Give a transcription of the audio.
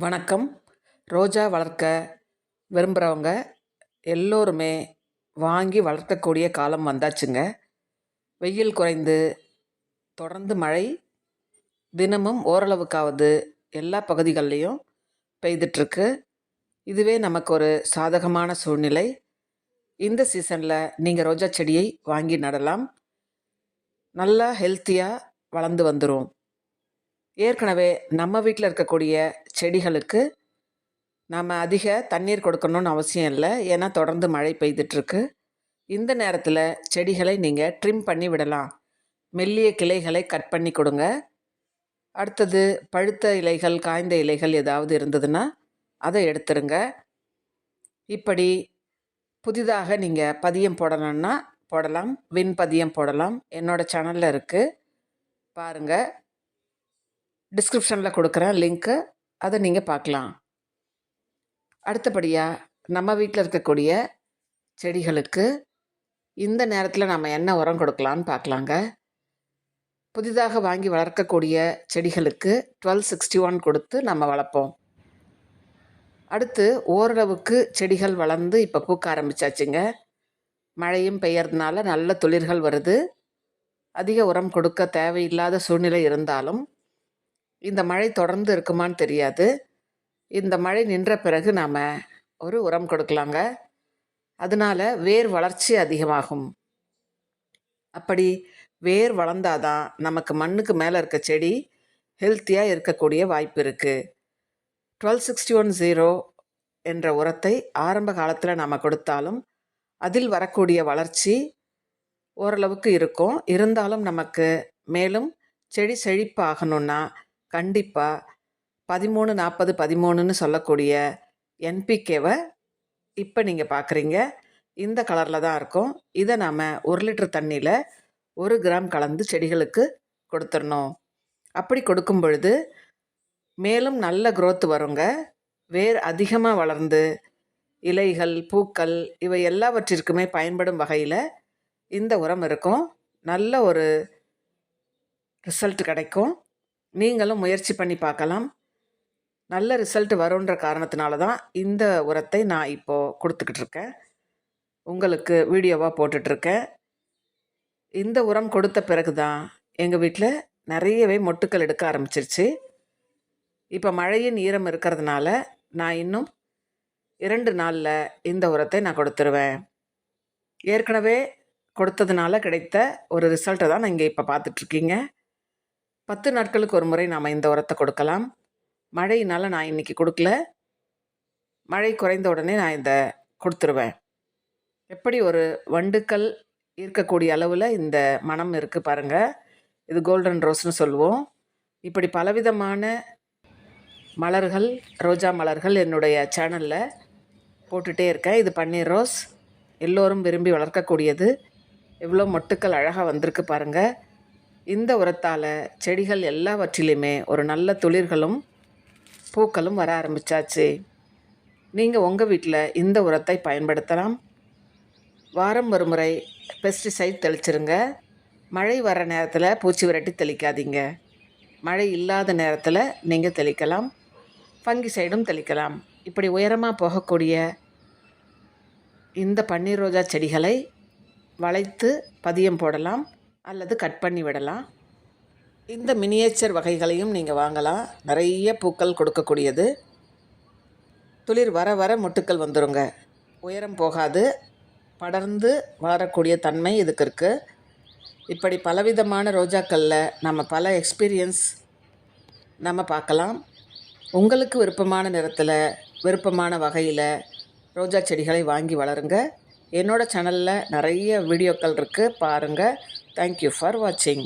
வணக்கம். ரோஜா வளர்க்க விரும்புகிறவங்க எல்லோருமே வாங்கி வளர்க்கக்கூடிய காலம் வந்தாச்சுங்க. வெயில் குறைந்து தொடர்ந்து மழை தினமும் ஓரளவுக்காவது எல்லா பகுதிகள்லேயும் பெய்துட்ருக்கு. இதுவே நமக்கு ஒரு சாதகமான சூழ்நிலை. இந்த சீசனில் நீங்கள் ரோஜா செடியை வாங்கி நடலாம். நல்லா ஹெல்த்தியாக வளர்ந்து வந்துடும் ஏற்கனவே நம்ம வீட்டில் இருக்கக்கூடிய செடிகளுக்கு நாம் அதிக தண்ணீர் கொடுக்கணும்னு அவசியம் இல்லை. ஏன்னா தொடர்ந்து மழை பெய்துட்ருக்கு. இந்த நேரத்தில் செடிகளை நீங்கள் ட்ரிம் பண்ணி விடலாம். மெல்லிய கிளைகளை கட் பண்ணி கொடுங்க. அடுத்தது பழுத்த இலைகள் காய்ந்த இலைகள் ஏதாவது இருந்ததுன்னா அதை எடுத்துருங்க. இப்படி புதிதாக நீங்கள் பதியம் போடணும்னா போடலாம். வின் பதியம் போடலாம். என்னோடய சேனலில் இருக்குது பாருங்கள் டிஸ்கிரிப்ஷனில் கொடுக்குறேன் லிங்க்கு அதை நீங்கள் பார்க்கலாம். அடுத்தபடியாக நம்ம வீட்டில் இருக்கக்கூடிய செடிகளுக்கு இந்த நேரத்தில் நம்ம என்ன உரம் கொடுக்கலான்னு பார்க்கலாங்க. புதிதாக வாங்கி வளர்க்கக்கூடிய செடிகளுக்கு டுவெல் சிக்ஸ்டி ஒன் கொடுத்து நம்ம வளர்ப்போம். அடுத்து ஓரளவுக்கு செடிகள் வளர்ந்து இப்போ பூக்க ஆரம்பித்தாச்சுங்க மழையும் பெய்யறதுனால நல்ல துளிர்கள் வருது. அதிக உரம் கொடுக்க தேவையில்லாத சூழ்நிலை இருந்தாலும் இந்த மழை தொடர்ந்து இருக்குமான்னு தெரியாது. இந்த மழை நின்ற பிறகு நாம் ஒரு உரம் கொடுக்கலாங்க. அதனால் வேர் வளர்ச்சி அதிகமாகும். அப்படி வேர் வளர்ந்தாதான் நமக்கு மண்ணுக்கு மேலே இருக்க செடி ஹெல்த்தியாக இருக்கக்கூடிய வாய்ப்பு இருக்குது டுவெல் சிக்ஸ்டி ஒன் ஜீரோ என்ற உரத்தை ஆரம்ப காலத்தில் நாம் கொடுத்தாலும் அதில் வரக்கூடிய வளர்ச்சி ஓரளவுக்கு இருக்கும். இருந்தாலும் நமக்கு மேலும் செடி செழிப்பாகணுன்னா கண்டிப்பாக பதிமூணு நாற்பது பதிமூணுன்னு சொல்லக்கூடிய என்பிகேவை இப்போ நீங்கள் பார்க்குறீங்க இந்த கலரில் தான் இருக்கும். இதை நாம் ஒரு லிட்டர் தண்ணியில் ஒரு கிராம் கலந்து செடிகளுக்கு கொடுத்துடணும். அப்படி கொடுக்கும் பொழுது மேலும் நல்ல குரோத் வருங்க. வேர் அதிகமாக வளர்ந்து இலைகள் பூக்கள் இவை எல்லாவற்றிற்குமே பயன்படும் வகையில் இந்த உரம் இருக்கும். நல்ல ஒரு ரிசல்ட் கிடைக்கும். நீங்களும் முயற்சி பண்ணி பார்க்கலாம். நல்ல ரிசல்ட் வரும்ன்ற காரணத்தினால தான் இந்த உரத்தை நான் இப்போது கொடுத்துக்கிட்டு இருக்கேன். உங்களுக்கு வீடியோவாக போட்டுட்ருக்கேன். இந்த உரம் கொடுத்த பிறகு தான் எங்கள் வீட்டில் நிறையவே மொட்டுக்கள் எடுக்க ஆரம்பிச்சிருச்சு. இப்போ மழையின் ஈரம் இருக்கிறதுனால நான் இன்னும் இரண்டு நாளில் இந்த உரத்தை நான் கொடுத்துருவேன். ஏற்கனவே கொடுத்ததுனால கிடைத்த ஒரு ரிசல்ட்டை தான் நான் இங்கே இப்போ பார்த்துட்ருக்கீங்க. பத்து நாட்களுக்கு ஒரு முறை நாம் இந்த உரத்தை கொடுக்கலாம். மழையினால் நான் இன்றைக்கி கொடுக்கல. மழை குறைந்த உடனே நான் இதை கொடுத்துருவேன். எப்படி ஒரு வண்டுக்கள் இருக்கக்கூடிய அளவில் இந்த மனம் இருக்குது பாருங்கள் இது கோல்டன் ரோஸ்னு சொல்லுவோம். இப்படி பலவிதமான மலர்கள் ரோஜா மலர்கள் என்னுடைய சேனலில் போட்டுகிட்டே இருக்கேன். இது பன்னீர் ரோஸ். எல்லோரும் விரும்பி வளர்க்கக்கூடியது. எவ்வளோ மொட்டுக்கள் அழகாக வந்திருக்கு பாருங்கள் இந்த உரத்தால் செடிகள் எல்லாவற்றிலையுமே ஒரு நல்ல துளிர்களும் பூக்களும் வர ஆரம்பித்தாச்சு நீங்கள் உங்கள் வீட்டில் இந்த உரத்தை பயன்படுத்தலாம். வாரம் ஒரு முறை பெஸ்டிசைட் தெளிச்சிருங்க. மழை வர நேரத்தில் பூச்சி விரட்டி தெளிக்காதீங்க. மழை இல்லாத நேரத்தில் நீங்கள் தெளிக்கலாம். பங்கி சைடும் தெளிக்கலாம். இப்படி உயரமாக போகக்கூடிய இந்த பன்னீர் ரோஜா செடிகளை வளைத்து பதியம் போடலாம். அல்லது கட் பண்ணி விடலாம். இந்த மினியேச்சர் வகைகளையும் நீங்கள் வாங்கலாம். நிறைய பூக்கள் கொடுக்கக்கூடியது. துளிர் வர வர மொட்டுக்கள் வந்துடுங்க உயரம் போகாது. படர்ந்து வளரக்கூடிய தன்மை இதுக்கு இருக்குது இப்படி பலவிதமான ரோஜாக்களில் நம்ம பல எக்ஸ்பீரியன்ஸ் நம்ம பார்க்கலாம். உங்களுக்கு விருப்பமான நிறத்தில் விருப்பமான வகையில் ரோஜா செடிகளை வாங்கி வளருங்க. என்னோடய சேனலில் நிறைய வீடியோக்கள் இருக்குது பாருங்கள் தேங்க்யூ ஃபார் வாட்சிங்